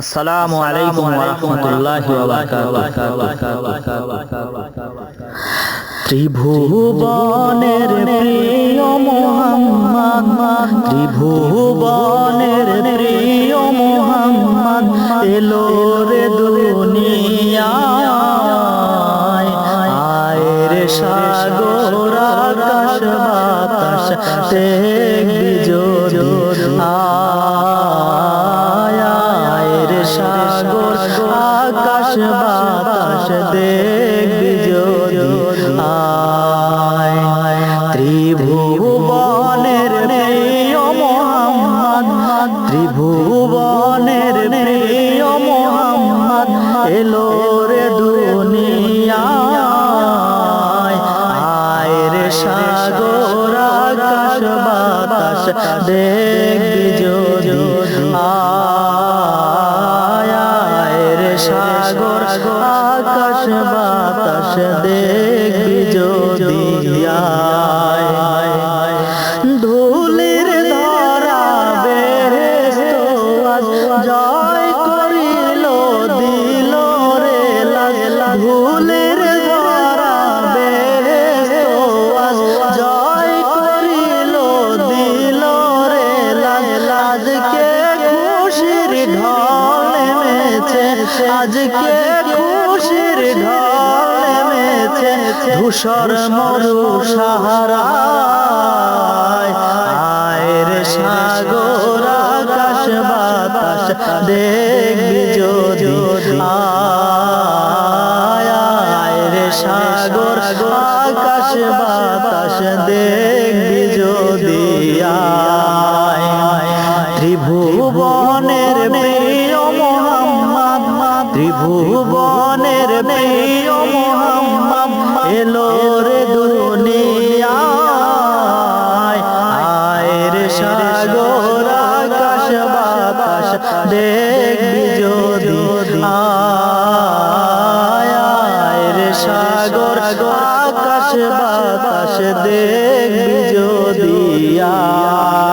আসসালামু আলাইকুম ওয়া রাহমাতুল্লাহি ওয়া ত্রিভুবনের প্রিয় মোহাম্মদ, ত্রিভুবনের প্রিয় মোহাম্মদ, এলো রে দুনিয়ায়। আয় রে সাগর, আকাশ, বাতাস আয় আয় ত্রিভুবনের প্রিয় মোহাম্মদ, ত্রিভুবনের প্রিয় মোহাম্মদ, এলো রে দুনিয়ায়। আয় রে সাগর, আকাশ, বাতাস দেখবি আকাশ বাতাস দেখবি। আজকে খুশির ঢল ধূসর মরু সাহারায়। আয়ের সাগর আকাশ বাতাস দেখবি যদি। আয় আয়ের সাগর আকাশ বাতাস দেখবি যদি। আয় ত্রিভুবনের প্রিয় মোহাম্মদ ত্রিভুবনের প্রিয় মোহাম্মদ আয়ের সাগর আকাশ বাতাস দেখবি যদি আয়, আয়ের সাগর আকাশ বাতাস দেখবি যদি আয়।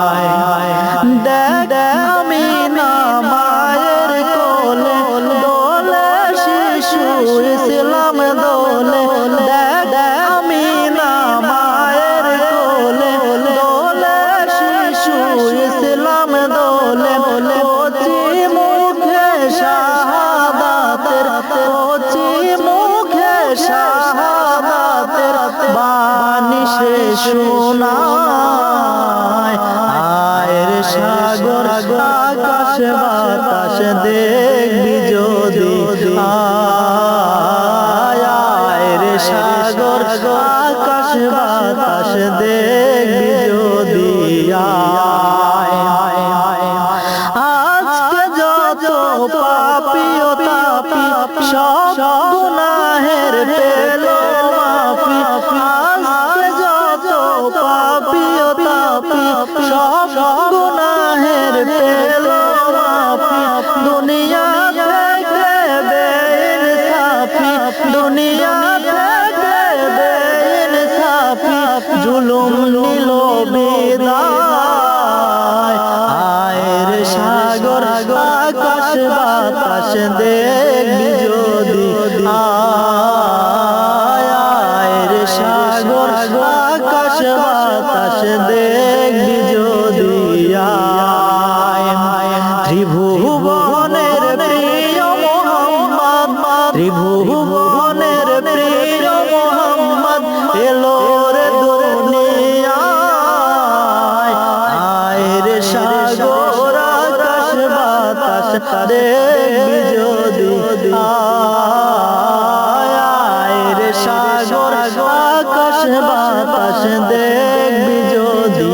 শোনায়। আয়ের সাগর আকাশ বাতাস দেখবি যদি। আয়ের সাগর আকাশ বাতাস দেখবি যদি। আয়। জুলুম নিল আয়ের সাগর আকাশ বাতাস দেখবি যদি আয়। আয়ের সাগর আকাশ বাতাস দেখবি যদি ত্রিভুবনের ত্রিভুবনের প্রিয় মোহাম্মদ, এলো দেখবি যদি আয় আয়ের সাগর আকাশ বাতাস দেখবি যদি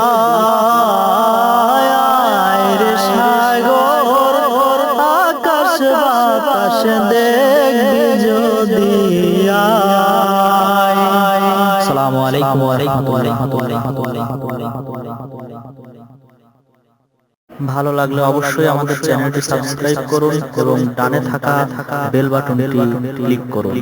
আয় আয়ের সাগর আকাশ বাতাস দেখবি যদি আয়। আসসালামু আলাইকুম ওয়া রাহমাতুল্লাহি ভালো লাগলে অবশ্যই আমাদের চ্যানেলটি সাবস্ক্রাইব করুন এবং ডানে থাকা বেল বাটনটি ক্লিক করুন।